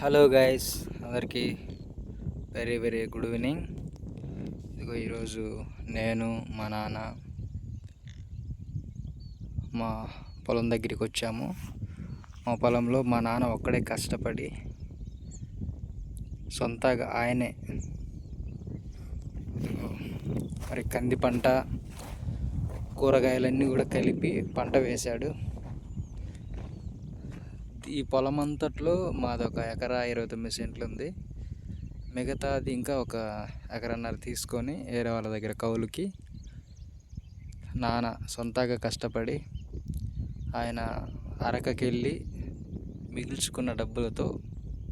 Hello guys అందరికీ very very good evening ఇదిగో ఈరోజు నేను మా నాన్న మా పొలం దగ్గరికి వచ్చాము. మా పొలంలో మా నాన్న ఒక్కడే కష్టపడి సొంతగా ఆయనే మరి కంది పంట కూరగాయలన్నీ కూడా కలిపి పంట వేశాడు. ఈ పొలం అంతట్లో మాదొక ఎకరా ఇరవై తొమ్మిది సెంట్లు ఉంది మిగతాది ఇంకా ఒక ఎకరన్నర తీసుకొని వేరే వాళ్ళ దగ్గర కౌలుకి నాన్న సొంతగా కష్టపడి ఆయన అరకకెళ్ళి మిగిల్చుకున్న డబ్బులతో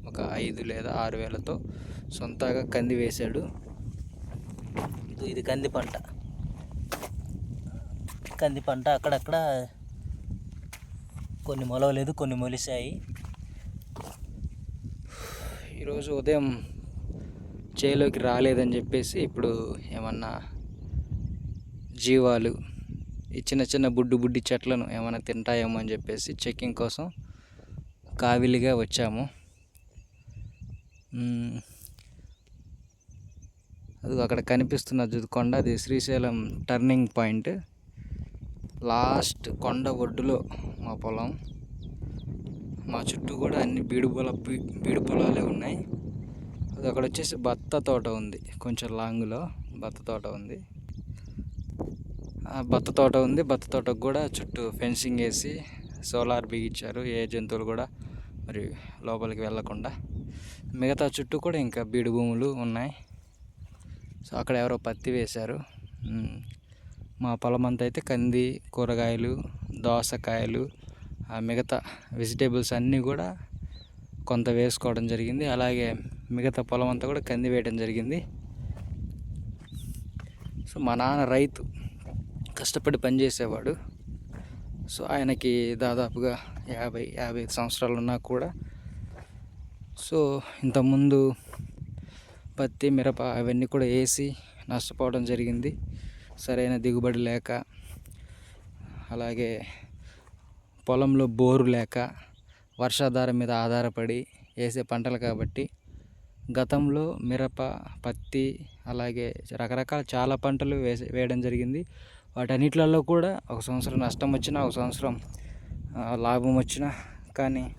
ఒక ఐదు లేదా ఆరు వేలతో సొంతగా కంది వేశాడు. ఇది ఇది కంది పంట. కంది పంట అక్కడక్కడ కొన్ని మొలవలేదు కొన్ని మొలిసాయి ఈరోజు ఉదయం చేలోకి రాలేదని చెప్పేసి ఇప్పుడు ఏమన్నా జీవాలు ఈ చిన్న చిన్న బుడ్డు బుడ్డి చెట్లను ఏమైనా తింటాయేమో అని చెప్పేసి చెక్కింగ్ కోసం కావిలిగా వచ్చాము. అది అక్కడ కనిపిస్తున్న జు- కొండ అది శ్రీశైలం టర్నింగ్ పాయింట్. లాస్ట్ కొండ ఒడ్డులో మా పొలం. మా చుట్టూ కూడా అన్ని బీడు పొల బీడు పొలాలే ఉన్నాయి. అది అక్కడ వచ్చేసి బత్త తోట ఉంది. కొంచెం లాంగ్లో బత్త తోట ఉంది. బత్త తోట ఉంది. బత్త తోటకు కూడా చుట్టూ ఫెన్సింగ్ వేసి సోలార్ బిగించారు. ఏ జంతువులు కూడా మరి లోపలికి వెళ్ళకుండా. మిగతా చుట్టూ కూడా ఇంకా బీడు భూములు ఉన్నాయి. సో అక్కడ ఎవరో పత్తి వేశారు. మా పొలం అంతా అయితే కంది కూరగాయలు దోసకాయలు ఆ మిగతా వెజిటేబుల్స్ అన్నీ కూడా కొంత వేసుకోవడం జరిగింది. అలాగే మిగతా పొలం అంతా కూడా కంది వేయడం జరిగింది. సో మా నాన్న రైతు కష్టపడి పనిచేసేవాడు సో ఆయనకి దాదాపుగా యాభై యాభై ఐదు సంవత్సరాలు ఉన్నా కూడా. సో ఇంతకుముందు పత్తి మిరప అవన్నీ కూడా వేసి నష్టపోవడం జరిగింది. సరైన దిగుబడి లేక అలాగే పొలంలో బోరు లేక వర్షాధారం మీద ఆధారపడి వేసే పంటలు కాబట్టి గతంలో మిరప పత్తి అలాగే రకరకాల చాలా పంటలు వేసే వేయడం జరిగింది. వాటన్నిటిలలో కూడా ఒక సంవత్సరం నష్టం వచ్చినా ఒక సంవత్సరం లాభం వచ్చినా కానీ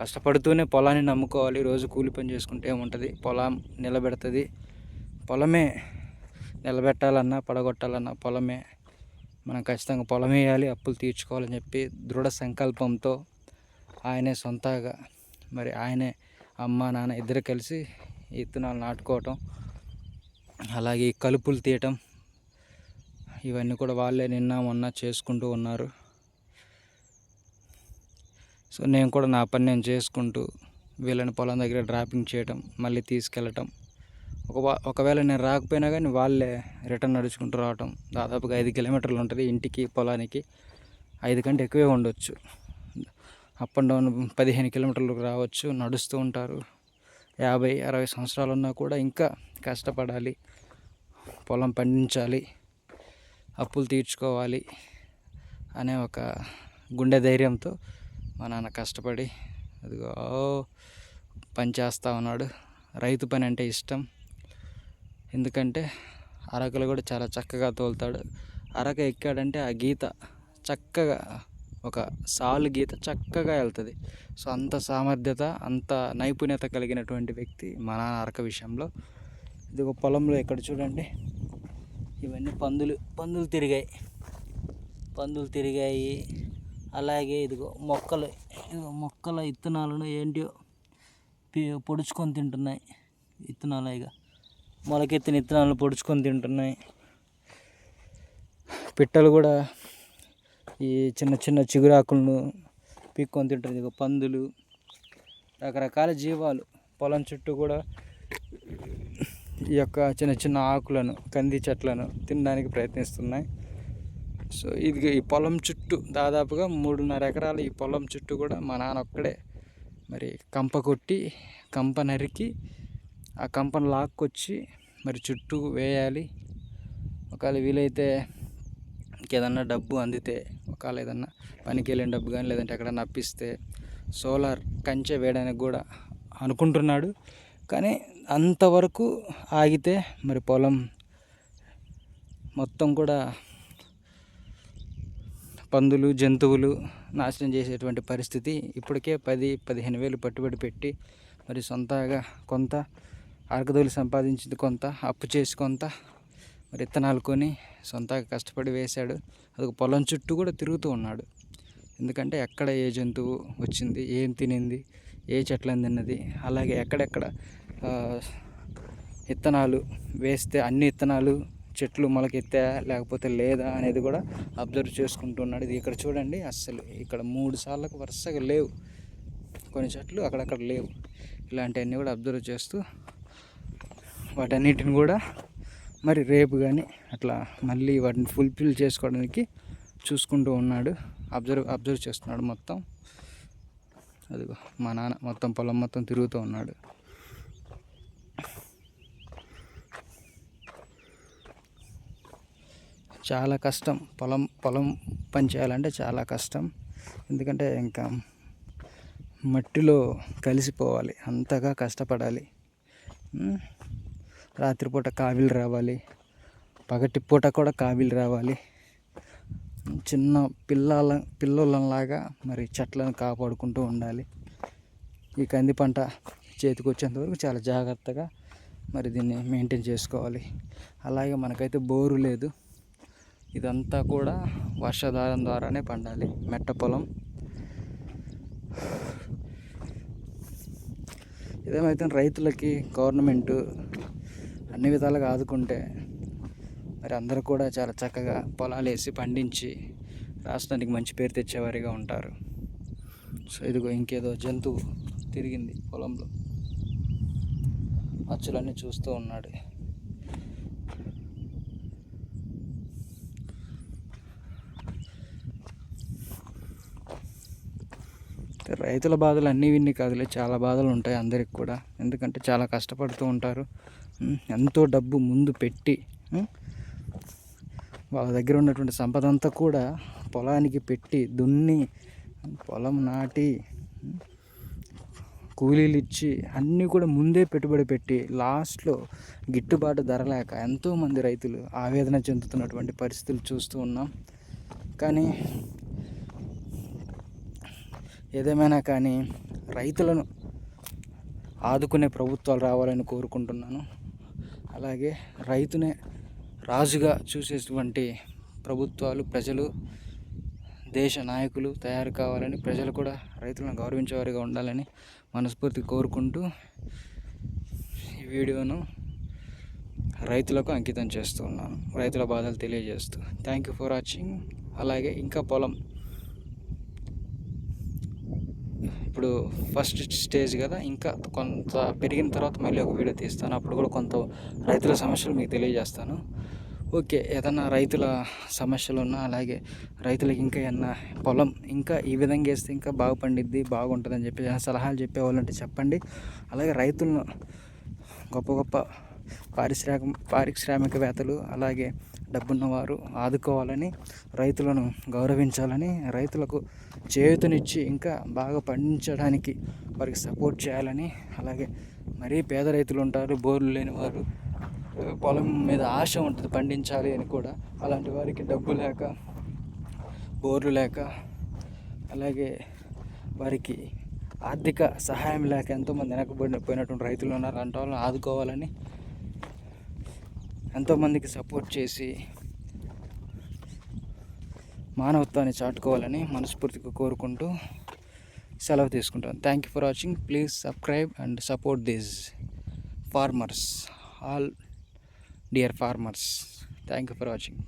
కష్టపడుతూనే పొలాన్ని నమ్ముకోవాలి. రోజు కూలి పని చేసుకుంటే ఏముంటుంది? పొలం నిలబెడుతుంది. పొలమే నిలబెట్టాలన్నా పడగొట్టాలన్నా పొలమే. మనం ఖచ్చితంగా పొలం వేయాలి అప్పులు తీర్చుకోవాలని చెప్పి దృఢ సంకల్పంతో ఆయనే సొంతగా మరి ఆయనే అమ్మ నాన్న ఇద్దరు కలిసి విత్తనాలు నాటుకోవటం అలాగే కలుపులు తీయటం ఇవన్నీ కూడా వాళ్ళే నిన్న మొన్న చేసుకుంటూ ఉన్నారు. సో నేను కూడా నా పని నేను చేసుకుంటూ వీళ్ళని పొలం దగ్గర డ్రాపింగ్ చేయటం మళ్ళీ తీసుకెళ్ళటం ఒక ఒకవేళ నేను రాకపోయినా కానీ వాళ్ళే రిటర్న్ నడుచుకుంటూ రావటం. దాదాపుగా ఐదు కిలోమీటర్లు ఉంటుంది ఇంటికి పొలానికి. ఐదు కంటే ఎక్కువే ఉండొచ్చు. అప్ అండ్ డౌన్ పదిహేను కిలోమీటర్లకు రావచ్చు నడుస్తూ ఉంటారు. యాభై అరవై సంవత్సరాలు ఉన్నా కూడా ఇంకా కష్టపడాలి. పొలం పండించాలి. అప్పులు తీర్చుకోవాలి అనే ఒక గుండె ధైర్యంతో మా నాన్న కష్టపడి అదిగో పని చేస్తూ ఉన్నాడు. రైతు పని అంటే ఇష్టం. ఎందుకంటే అరకలు కూడా చాలా చక్కగా తోలుతాడు. అరక ఎక్కాడంటే ఆ గీత చక్కగా ఒక సాలు గీత చక్కగా వెళ్తుంది. సో అంత సామర్థ్యత అంత నైపుణ్యత కలిగినటువంటి వ్యక్తి మా నాన్న అరక విషయంలో. ఇది ఒక పొలంలో ఇక్కడ చూడండి. ఇవన్నీ పందులు పందులు తిరిగాయి. పందులు తిరిగాయి. అలాగే ఇదిగో మొక్కలు ఇదిగో మొక్కల ఇత్తనాలను ఏంటియో పొడుచుకొని తింటున్నాయి. ఇత్తనాలు ఇక మొలకెత్తిన ఇత్తనాలు పొడుచుకొని తింటున్నాయి. పిట్టలు కూడా ఈ చిన్న చిన్న చిగురాకులను పీక్కొని తింటుంది ఇక పందులు రకరకాల జీవాలు. పొలం చుట్టూ కూడా ఈ యొక్క చిన్న చిన్న ఆకులను కంది చెట్లను తినడానికి ప్రయత్నిస్తున్నాయి. సో ఇది ఈ పొలం చుట్టూ దాదాపుగా మూడున్నర ఎకరాలు ఈ పొలం చుట్టూ కూడా మా నాన్న ఒక్కడే మరి కంప కొట్టి కంప నరికి ఆ కంపను లాక్కొచ్చి మరి చుట్టూ వేయాలి. ఒకవేళ వీలైతే ఇంకేదన్నా డబ్బు అందితే ఒకవేళ ఏదన్నా పనికి వెళ్ళిన డబ్బు కానీ లేదంటే ఎక్కడన్నా అప్పిస్తే సోలార్ కంచె వేయడానికి కూడా అనుకుంటున్నాడు. కానీ అంతవరకు ఆగితే మరి పొలం మొత్తం కూడా పందులు జంతువులు నాశనం చేసేటువంటి పరిస్థితి. ఇప్పటికే పది పదిహేను వేలు పెట్టుబడి పెట్టి మరి సొంతగా కొంత అరకదోలు సంపాదించింది కొంత అప్పు చేసి కొంత మరి విత్తనాలు కొని సొంతగా కష్టపడి వేశాడు. అది పొలం చుట్టూ కూడా తిరుగుతూ ఉన్నాడు. ఎందుకంటే ఎక్కడ ఏ జంతువు వచ్చింది ఏం తినింది ఏ చెట్లను తిన్నది అలాగే ఎక్కడెక్కడ విత్తనాలు వేస్తే అన్ని విత్తనాలు చెట్లు మొలకెత్తా లేకపోతే లేదా అనేది కూడా అబ్జర్వ్ చేసుకుంటున్నాడు ఇది ఇక్కడ చూడండి అస్సలు ఇక్కడ మూడు సార్లకు వరుసగా లేవు. కొన్ని చెట్లు అక్కడక్కడ లేవు. ఇలాంటివన్నీ కూడా అబ్జర్వ్ చేస్తూ వాటన్నిటిని కూడా మరి రేపు కానీ అట్లా మళ్ళీ వాటిని ఫుల్ఫిల్ చేసుకోవడానికి చూసుకుంటూ ఉన్నాడు. అబ్జర్వ్ అబ్జర్వ్ చేస్తున్నాడు మొత్తం. అదిగో మా నాన్న మొత్తం పొలం మొత్తం తిరుగుతూ ఉన్నాడు. చాలా కష్టం. పొలం పొలం పని చేయాలంటే చాలా కష్టం. ఎందుకంటే ఇంకా మట్టిలో కలిసిపోవాలి. అంతగా కష్టపడాలి. రాత్రిపూట కావిలు రావాలి. పగటి పూట కూడా కావిలు రావాలి. చిన్న పిల్లల పిల్లలలాగా మరి చెట్లను కాపాడుకుంటూ ఉండాలి. ఈ కంది పంట చేతికి వచ్చేంతవరకు చాలా జాగ్రత్తగా మరి దీన్ని మెయింటైన్ చేసుకోవాలి. అలాగే మనకైతే బోరు లేదు. ఇదంతా కూడా వర్షాధారం ద్వారానే పండాలి. మెట్ట పొలం. ఇదేమైతే రైతులకి గవర్నమెంట్ అన్ని విధాలుగా ఆదుకుంటే మరి అందరూ కూడా చాలా చక్కగా పొలాలు వేసి పండించి రాష్ట్రానికి మంచి పేరు తెచ్చేవారిగా ఉంటారు. సో ఇదిగో ఇంకేదో జంతువు తిరిగింది పొలంలో. మచ్చులన్నీ చూస్తూ ఉన్నాడు. రైతుల బాధలు అన్నీ విన్ని కాదులే చాలా బాధలు ఉంటాయి అందరికి కూడా. ఎందుకంటే చాలా కష్టపడుతూ ఉంటారు. ఎంతో డబ్బు ముందు పెట్టి వాళ్ళ దగ్గర ఉన్నటువంటి సంపద అంతా కూడా పొలానికి పెట్టి దున్ని పొలం నాటి కూలీలు ఇచ్చి అన్నీ కూడా ముందే పెట్టుబడి పెట్టి లాస్ట్లో గిట్టుబాటు ధర లేక ఎంతోమంది రైతులు ఆవేదన చెందుతున్నటువంటి పరిస్థితులు చూస్తూ ఉన్నాం. కానీ ఏదేమైనా కానీ రైతులను ఆదుకునే ప్రభుత్వాలు రావాలని కోరుకుంటున్నాను. అలాగే రైతునే రాజుగా చూసేటువంటి ప్రభుత్వాలు ప్రజలు దేశ నాయకులు తయారు కావాలని ప్రజలు కూడా రైతులను గౌరవించేవారిగా ఉండాలని మనస్ఫూర్తి కోరుకుంటూ ఈ వీడియోను రైతులకు అంకితం చేస్తూ ఉన్నాను రైతుల బాధలు తెలియజేస్తూ. థ్యాంక్ యూ ఫర్ వాచింగ్ అలాగే ఇంకా పొలం ఇప్పుడు ఫస్ట్ స్టేజ్ కదా ఇంకా కొంత పెరిగిన తర్వాత మళ్ళీ ఒక వీడియో తీస్తాను. అప్పుడు కూడా కొంత రైతుల సమస్యలు మీకు తెలియజేస్తాను. ఓకే ఏదన్నా రైతుల సమస్యలు ఉన్నా అలాగే రైతులకి ఇంకా ఏమన్నా పొలం ఇంకా ఈ విధంగా వేస్తే ఇంకా బాగా పండిద్ది బాగుంటుందని చెప్పి సలహాలు చెప్పేవాళ్ళంటే చెప్పండి. అలాగే రైతులను గొప్ప గొప్ప పారిశ్రామిక పారిశ్రామికవేత్తలు అలాగే డబ్బున్నవారు ఆదుకోవాలని రైతులను గౌరవించాలని రైతులకు చేతునిచ్చి ఇంకా బాగా పండించడానికి వారికి సపోర్ట్ చేయాలని అలాగే మరీ పేద రైతులు ఉంటారు బోర్లు లేని వారు పొలం మీద ఆశ ఉంటుంది పండించాలి అని కూడా. అలాంటి వారికి డబ్బు లేక బోర్లు లేక అలాగే వారికి ఆర్థిక సహాయం లేక ఎంతోమంది వెనకబడిన పోయినటువంటి రైతులు ఉన్నారు. అంటే వాళ్ళని ఆదుకోవాలని ఎంతోమందికి సపోర్ట్ చేసి మానవత్వాన్ని చాటుకోవాలని మనస్ఫూర్తిగా కోరుకుంటూ సెలవు తీసుకుంటాను. Thank you for watching please subscribe and support this farmers all dear farmers thank you for watching